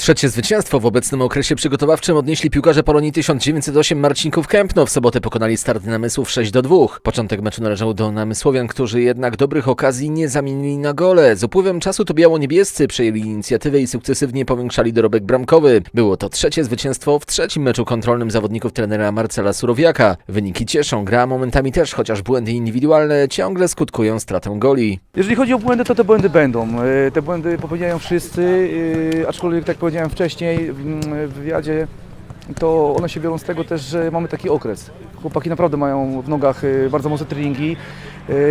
Trzecie zwycięstwo w obecnym okresie przygotowawczym odnieśli piłkarze Polonii 1908 Marcinków Kępno. W sobotę pokonali start namysłów 6 do 2. Początek meczu należał do namysłowian, którzy jednak dobrych okazji nie zamienili na gole. Z upływem czasu to biało-niebiescy przejęli inicjatywę i sukcesywnie powiększali dorobek bramkowy. Było to trzecie zwycięstwo w trzecim meczu kontrolnym zawodników trenera Marcela Surowiaka. Wyniki cieszą, gra momentami też, chociaż błędy indywidualne ciągle skutkują stratą goli. Jeżeli chodzi o błędy, to te błędy będą. E, Te błędy popełniają wszyscy, e, aczkolwiek tak jak powiedziałem wcześniej w w wywiadzie, to one się biorą z tego też, że mamy taki okres. Chłopaki naprawdę mają w nogach e, bardzo mocne treningi,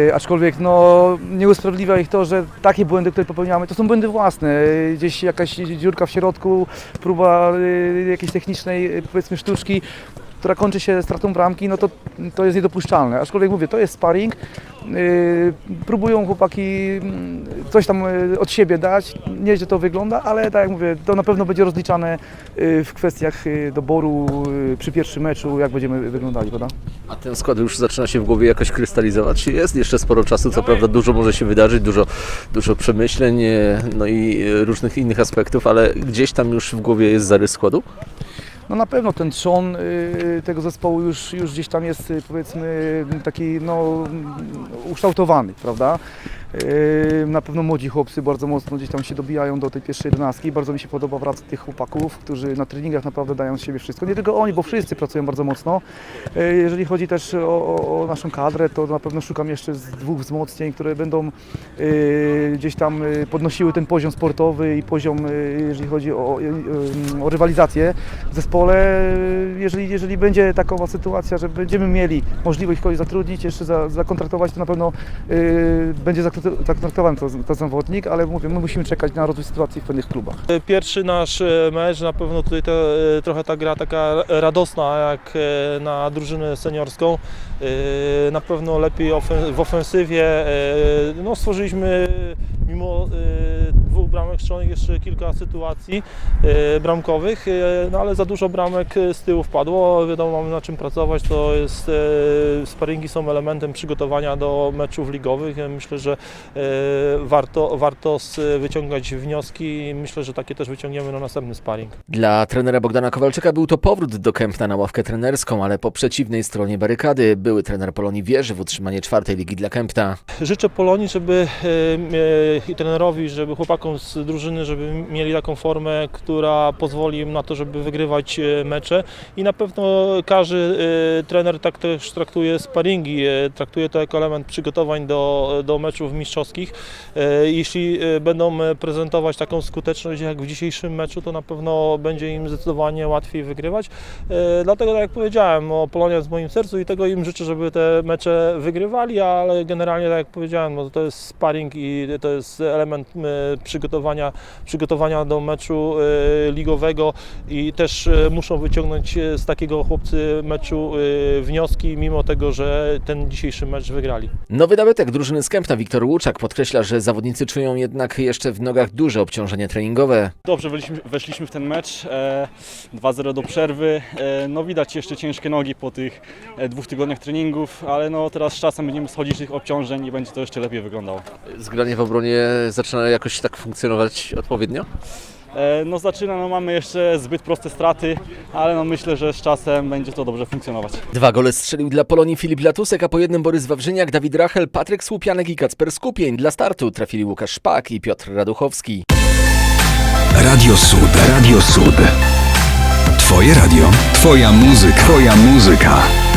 e, aczkolwiek no, nie usprawiedliwia ich to, że takie błędy, które popełniamy, to są błędy własne. Gdzieś jakaś dziurka w środku, próba e, jakiejś technicznej powiedzmy sztuczki, która kończy się stratą bramki, no to, to jest niedopuszczalne. Aczkolwiek mówię, to jest sparring. Yy, próbują chłopaki mm, coś tam yy, od siebie dać. Nieźle to wygląda, ale tak jak mówię, to na pewno będzie rozliczane yy, w kwestiach yy, doboru przy pierwszym meczu, jak będziemy wyglądali, prawda? A ten skład już zaczyna się w głowie jakoś krystalizować. Jest jeszcze sporo czasu, co prawda dużo może się wydarzyć, dużo, dużo przemyśleń, no i różnych innych aspektów, ale gdzieś tam już w głowie jest zarys składu? No na pewno ten trzon y, tego zespołu już, już gdzieś tam jest y, powiedzmy taki no, ukształtowany, prawda? Y, Na pewno młodzi chłopcy bardzo mocno gdzieś tam się dobijają do tej pierwszej jedenastki. Bardzo mi się podoba praca tych chłopaków, którzy na treningach naprawdę dają z siebie wszystko. Nie tylko oni, bo wszyscy pracują bardzo mocno. Y, Jeżeli chodzi też o, o, naszą kadrę, to na pewno szukam jeszcze dwóch wzmocnień, które będą y, gdzieś tam podnosiły ten poziom sportowy i poziom, jeżeli chodzi o, o rywalizację w zespole. Jeżeli, jeżeli będzie takowa sytuacja, że będziemy mieli możliwość kogoś zatrudnić, jeszcze za, zakontraktować, to na pewno będzie zakont- zakontraktowany to, to zawodnik, ale mówię, my musimy czekać na rozwój sytuacji w pewnych klubach. Pierwszy nasz e, mecz, na pewno tutaj to, e, trochę ta gra taka radosna jak e, na drużynę seniorską. E, Na pewno lepiej w ofensywie. e, No, stworzyliśmy mimo e, dwóch bramek strzelonych jeszcze kilka sytuacji e, bramkowych, e, no ale za dużo bramek e, z tyłu wpadło. Wiadomo, mamy na czym pracować. To jest, sparingi są elementem przygotowania do meczów ligowych. Myślę, że warto, warto wyciągać wnioski i myślę, że takie też wyciągniemy na następny sparring. Dla trenera Bogdana Kowalczyka był to powrót do Kępna na ławkę trenerską, ale po przeciwnej stronie barykady. Były trener Polonii wierzy w utrzymanie czwartej ligi dla Kępna. Życzę Polonii, żeby i trenerowi, żeby chłopakom z drużyny, żeby mieli taką formę, która pozwoli im na to, żeby wygrywać e, mecze i na pewno każdy e, trener tak też traktuje sparingi, e, traktuje to jako element przygotowań do, do meczów mistrzowskich. Jeśli będą prezentować taką skuteczność jak w dzisiejszym meczu, to na pewno będzie im zdecydowanie łatwiej wygrywać. Dlatego, tak jak powiedziałem, no, Polonia w moim sercu i tego im życzę, żeby te mecze wygrywali, ale generalnie, tak jak powiedziałem, no, to jest sparring i to jest element e, przygotowania, przygotowania do meczu e, ligowego i też e, muszą wyciągnąć e, z takiego chłopcy meczu wnioski, mimo tego, że ten dzisiejszy mecz wygrali. Nowy nabytek drużyny z Kępna Wiktor Łuczak podkreśla, że zawodnicy czują jednak jeszcze w nogach duże obciążenie treningowe. Dobrze weszliśmy, weszliśmy w ten mecz, e, 2-0 do przerwy. No widać jeszcze ciężkie nogi po tych dwóch tygodniach treningów, ale no teraz z czasem będziemy schodzić z tych obciążeń i będzie to jeszcze lepiej wyglądało. Zgranie w obronie zaczyna jakoś tak funkcjonować odpowiednio? E, no zaczyna, no mamy jeszcze zbyt proste straty, ale no myślę, że z czasem będzie to dobrze funkcjonować. Dwa gole strzelił dla Polonii Filip Latusek, a po jednym Borys Wawrzyniak, Dawid Rachel, Patryk Słupianek i Kacper Skupień. Dla startu trafili Łukasz Szpak i Piotr Raduchowski. Radio Sud. Radio Sud. Twoje radio. Twoja muzyka. Twoja muzyka.